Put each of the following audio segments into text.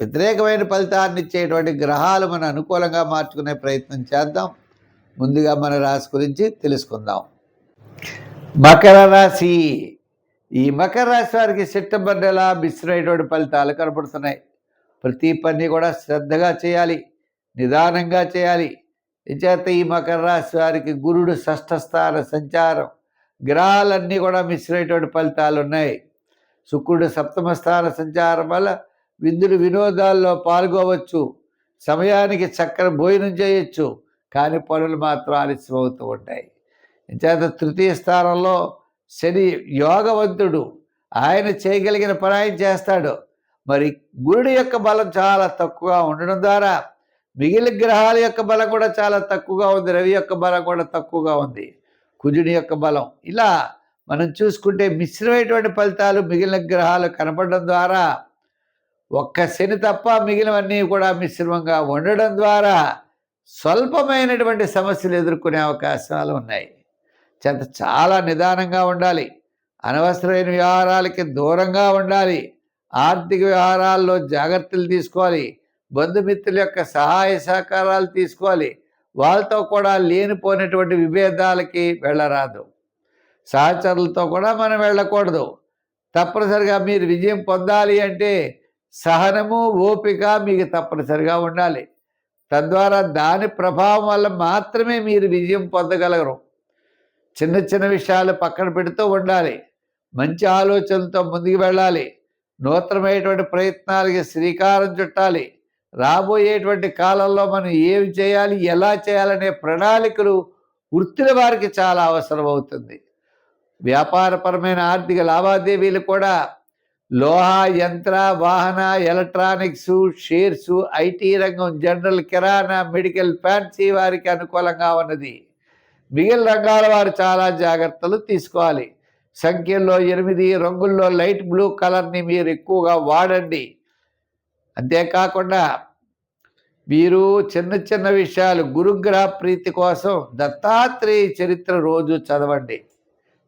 వ్యతిరేకమైన ఫలితాన్ని ఇచ్చేటువంటి గ్రహాలు మన అనుకూలంగా మార్చుకునే ప్రయత్నం చేద్దాం. ముందుగా మన రాశి గురించి తెలుసుకుందాం. మకర రాశి. ఈ మకర రాశి వారికి సెప్టెంబర్ నెల మిశ్రమైనటువంటి ఫలితాలు కనపడుతున్నాయి. ప్రతి పని కూడా శ్రద్ధగా చేయాలి నిదానంగా చేయాలి. చేత ఈ మకర రాశి వారికి గురుడు షష్ఠస్థాన సంచారం గ్రహాలన్నీ కూడా మిశ్రమైనటువంటి ఫలితాలు ఉన్నాయి. శుక్రుడు సప్తమ స్థాన సంచారం వల్ల విందులు వినోదాల్లో పాల్గొవచ్చు. సమయానికి చక్కని భోజనం చేయొచ్చు. కానీ పనులు మాత్రం ఆలస్యం అవుతూ ఉంటాయి. చేత తృతీయ స్థానంలో శని యోగవంతుడు. ఆయన చేయగలిగిన పని ఆయన చేస్తాడు. మరి గురుడి యొక్క బలం చాలా తక్కువగా ఉండడం ద్వారా మిగిలిన గ్రహాల యొక్క బలం కూడా చాలా తక్కువగా ఉంది. రవి యొక్క బలం కూడా తక్కువగా ఉంది. కుజుని యొక్క బలం. ఇలా మనం చూసుకుంటే మిశ్రమైనటువంటి ఫలితాలు మిగిలిన గ్రహాలు కనపడడం ద్వారా ఒక్క శని తప్ప మిగిలినవన్నీ కూడా మిశ్రమంగా ఉండడం ద్వారా స్వల్పమైనటువంటి సమస్యలు ఎదుర్కొనే అవకాశాలు ఉన్నాయి. చేత చాలా నిదానంగా ఉండాలి. అనవసరమైన వ్యవహారాలకి దూరంగా ఉండాలి. ఆర్థిక వ్యవహారాల్లో జాగ్రత్తలు తీసుకోవాలి. బంధుమిత్రుల యొక్క సహాయ సహకారాలు తీసుకోవాలి. వాళ్ళతో కూడా లేనిపోయినటువంటి విభేదాలకి వెళ్ళరాదు. సహచరులతో కూడా మనం వెళ్ళకూడదు. తప్పనిసరిగా మీరు విజయం పొందాలి అంటే సహనము ఓపిక మీకు తప్పనిసరిగా ఉండాలి. తద్వారా దాని ప్రభావం వల్ల మాత్రమే మీరు విజయం పొందగలరు. చిన్న చిన్న విషయాలు పక్కన పెడుతూ ఉండాలి. మంచి ఆలోచనలతో ముందుకు వెళ్ళాలి. నూతనమైనటువంటి ప్రయత్నాలకి శ్రీకారం చుట్టాలి. రాబోయేటువంటి కాలంలో మనం ఏమి చేయాలి ఎలా చేయాలనే ప్రణాళికలు వృత్తుల వారికి చాలా అవసరం అవుతుంది వ్యాపారపరమైన ఆర్థిక లావాదేవీలు కూడా లోహ యంత్ర వాహన ఎలక్ట్రానిక్స్ షేర్స్ ఐటీ రంగం జనరల్ కిరాణా మెడికల్ ఫ్యాన్సీ వారికి అనుకూలంగా ఉన్నది. మిగిలిన రంగాల వారు చాలా జాగ్రత్తలు తీసుకోవాలి. సంఖ్యల్లో ఎనిమిది రంగుల్లో లైట్ బ్లూ కలర్ని మీరు ఎక్కువగా వాడండి. అంతేకాకుండా మీరు చిన్న చిన్న విషయాలు గురుగ్రహ ప్రీతి కోసం దత్తాత్రేయ చరిత్ర రోజు చదవండి.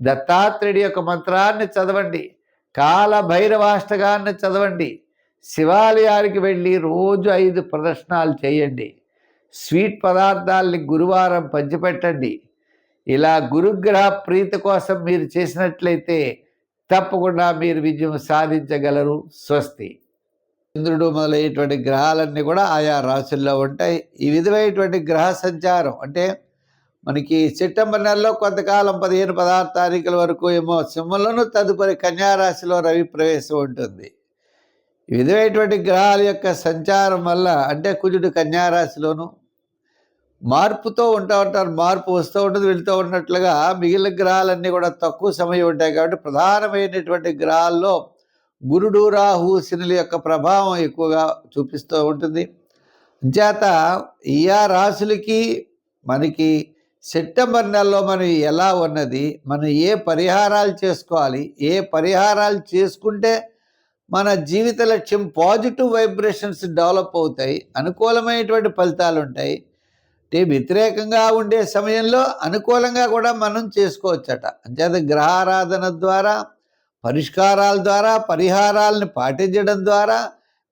దత్తాత్రేయుడి యొక్క మంత్రాన్ని చదవండి. కాల భైరవాష్టకాన్ని చదవండి. శివాలయానికి వెళ్ళి రోజు ఐదు ప్రదర్శనలు చేయండి. స్వీట్ పదార్థాలని గురువారం పంచిపెట్టండి. ఇలా గురుగ్రహ ప్రీతి కోసం మీరు చేసినట్లయితే తప్పకుండా మీరు విజయం సాధించగలరు. స్వస్తి. చంద్రుడు మొదలైనటువంటి గ్రహాలన్నీ కూడా ఆయా రాశుల్లో ఉంటాయి. ఈ విధమైనటువంటి గ్రహ సంచారం అంటే మనకి సెప్టెంబర్ నెలలో కొంతకాలం పదిహేను పదహారు తారీఖుల వరకు ఏమో సింహంలోను తదుపరి కన్యారాశిలో రవి ప్రవేశం ఉంటుంది. ఈ విధమైనటువంటి గ్రహాల యొక్క సంచారం వల్ల అంటే కుజుడు కన్యారాశిలోను మార్పుతో ఉంటా ఉంటారు మార్పు వస్తూ ఉంటుంది వెళ్తూ ఉన్నట్లుగా మిగిలిన గ్రహాలన్నీ కూడా తక్కువ సమయం ఉంటాయి కాబట్టి ప్రధానమైనటువంటి గ్రహాల్లో గురుడు రాహు శనుల యొక్క ప్రభావం ఎక్కువగా చూపిస్తూ ఉంటుంది. చేత ఈ రాశులకి మనకి సెప్టెంబర్ నెలలో మనం ఎలా ఉన్నది మనం ఏ పరిహారాలు చేసుకోవాలి ఏ పరిహారాలు చేసుకుంటే మన జీవిత లక్ష్యం పాజిటివ్ వైబ్రేషన్స్ డెవలప్ అవుతాయి అనుకూలమైనటువంటి ఫలితాలు ఉంటాయి. అంటే వ్యతిరేకంగా ఉండే సమయంలో అనుకూలంగా కూడా మనం చేసుకోవచ్చట. అంచేత గ్రహారాధన ద్వారా పరిష్కారాల ద్వారా పరిహారాలను పాటించడం ద్వారా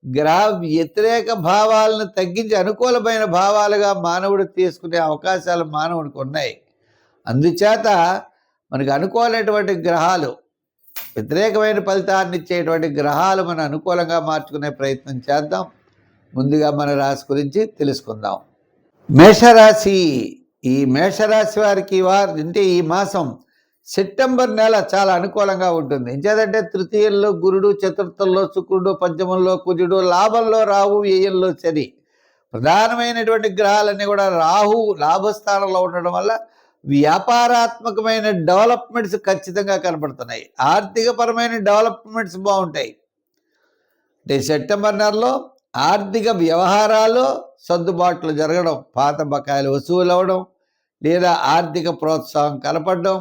గ్రహ వ్యతిరేక భావాలను తగ్గించి అనుకూలమైన భావాలుగా మానవుడు తీసుకునే అవకాశాలు మానవుడికి ఉన్నాయి. అందుచేత మనకు అనుకోలేటువంటి గ్రహాలు వ్యతిరేకమైన ఫలితాన్ని ఇచ్చేటువంటి గ్రహాలు మనం అనుకూలంగా మార్చుకునే ప్రయత్నం చేద్దాం. ముందుగా మన రాశి గురించి తెలుసుకుందాం. మేషరాశి ఈ మేషరాశి వారికి వారు అంటే ఈ మాసం సెప్టెంబర్ నెల చాలా అనుకూలంగా ఉంటుంది. ఎంచేదంటే తృతీయంలో గురుడు చతుర్థంలో శుక్రుడు పంచమంలో కుజుడు లాభంలో రాహు వ్యయంలో శని. ప్రధానమైనటువంటి గ్రహాలన్నీ కూడా రాహు లాభస్థానంలో ఉండడం వల్ల వ్యాపారాత్మకమైన డెవలప్మెంట్స్ ఖచ్చితంగా కనపడుతున్నాయి. ఆర్థికపరమైన డెవలప్మెంట్స్ బాగుంటాయి. అంటే సెప్టెంబర్ నెలలో ఆర్థిక వ్యవహారాలు సర్దుబాట్లు జరగడం పాత బకాయిలు వసూలు అవ్వడం లేదా ఆర్థిక ప్రోత్సాహం కనపడడం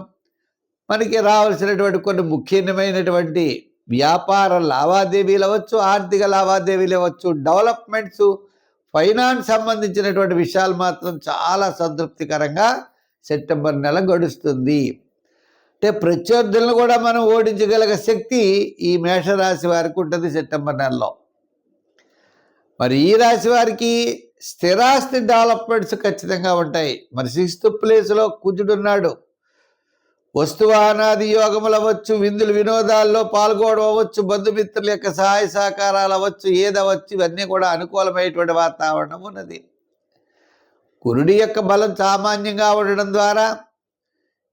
మనకి రావాల్సినటువంటి కొన్ని ముఖ్యమైనటువంటి వ్యాపార లావాదేవీలు అవ్వచ్చు ఆర్థిక లావాదేవీలు అవ్వచ్చు డెవలప్మెంట్స్ ఫైనాన్స్ సంబంధించినటువంటి విషయాలు మాత్రం చాలా సంతృప్తికరంగా సెప్టెంబర్ నెల గడుస్తుంది. అంటే ప్రత్యర్థులను కూడా మనం ఓడించగలిగే శక్తి ఈ మేషరాశి వారికి ఉంటుంది సెప్టెంబర్ నెలలో. మరి ఈ రాశి వారికి స్థిరాస్తి డెవలప్మెంట్స్ ఖచ్చితంగా ఉంటాయి. మరి సిక్స్త్ ప్లేస్లో కుజుడున్నాడు వస్తువానాది యోగములు అవ్వచ్చు విందులు వినోదాల్లో పాల్గొనడం అవ్వచ్చు బంధుమిత్రుల యొక్క సహాయ సహకారాలు అవ్వచ్చు ఏదవచ్చు ఇవన్నీ కూడా అనుకూలమైనటువంటి వాతావరణం ఉన్నది. కురుడి యొక్క బలం సామాన్యంగా ఉండడం ద్వారా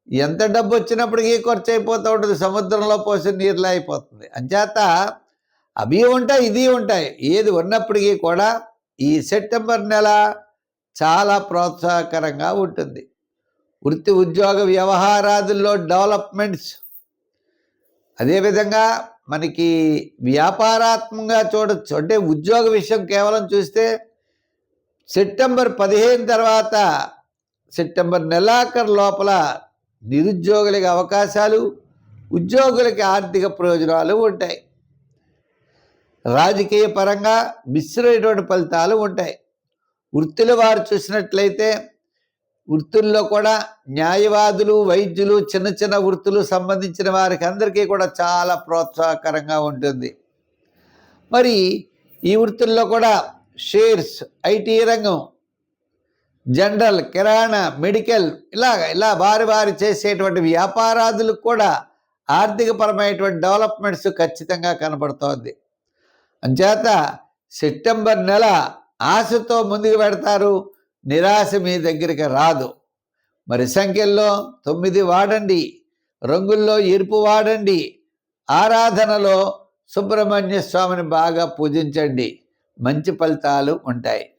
ఎంత డబ్బు వచ్చినప్పటికీ ఖర్చు అయిపోతూ ఉంటుంది సముద్రంలో పోసిన నీరులా అయిపోతుంది. అంచేత అవి ఉంటాయి ఇది ఉంటాయి. ఏది ఉన్నప్పటికీ కూడా ఈ సెప్టెంబర్ నెల చాలా ప్రోత్సాహకరంగా ఉంటుంది. వృత్తి ఉద్యోగ వ్యవహారాదుల్లో డెవలప్మెంట్స్. అదేవిధంగా మనకి వ్యాపారాత్మకంగా చూడొచ్చు అంటే ఉద్యోగ విషయం కేవలం చూస్తే సెప్టెంబర్ పదిహేను తర్వాత సెప్టెంబర్ నెలాఖరు లోపల నిరుద్యోగులకి అవకాశాలు ఉద్యోగులకి ఆర్థిక ప్రయోజనాలు ఉంటాయి. రాజకీయ పరంగా మిశ్రమైనటువంటి ఫలితాలు ఉంటాయి. వృత్తిలో వారు చూసినట్లయితే వృత్తుల్లో కూడా న్యాయవాదులు వైద్యులు చిన్న చిన్న వృత్తులు సంబంధించిన వారికి అందరికీ కూడా చాలా ప్రోత్సాహకరంగా ఉంటుంది. మరి ఈ వృత్తుల్లో కూడా షేర్స్ ఐటీ రంగం జనరల్ కిరాణా మెడికల్ ఇలాగ ఇలా వారి వారి చేసేటువంటి వ్యాపారాదులకు కూడా ఆర్థికపరమైనటువంటి డెవలప్మెంట్స్ ఖచ్చితంగా కనబడుతోంది. అంచేత సెప్టెంబర్ నెల ఆశతో ముందుకు పెడతారు. నిరాశ మీ దగ్గరికి రాదు. మరి సంఖ్యల్లో తొమ్మిది వాడండి రంగుల్లో ఎరుపు వాడండి ఆరాధనలో సుబ్రహ్మణ్య స్వామిని బాగా పూజించండి. మంచి ఫలితాలు ఉంటాయి.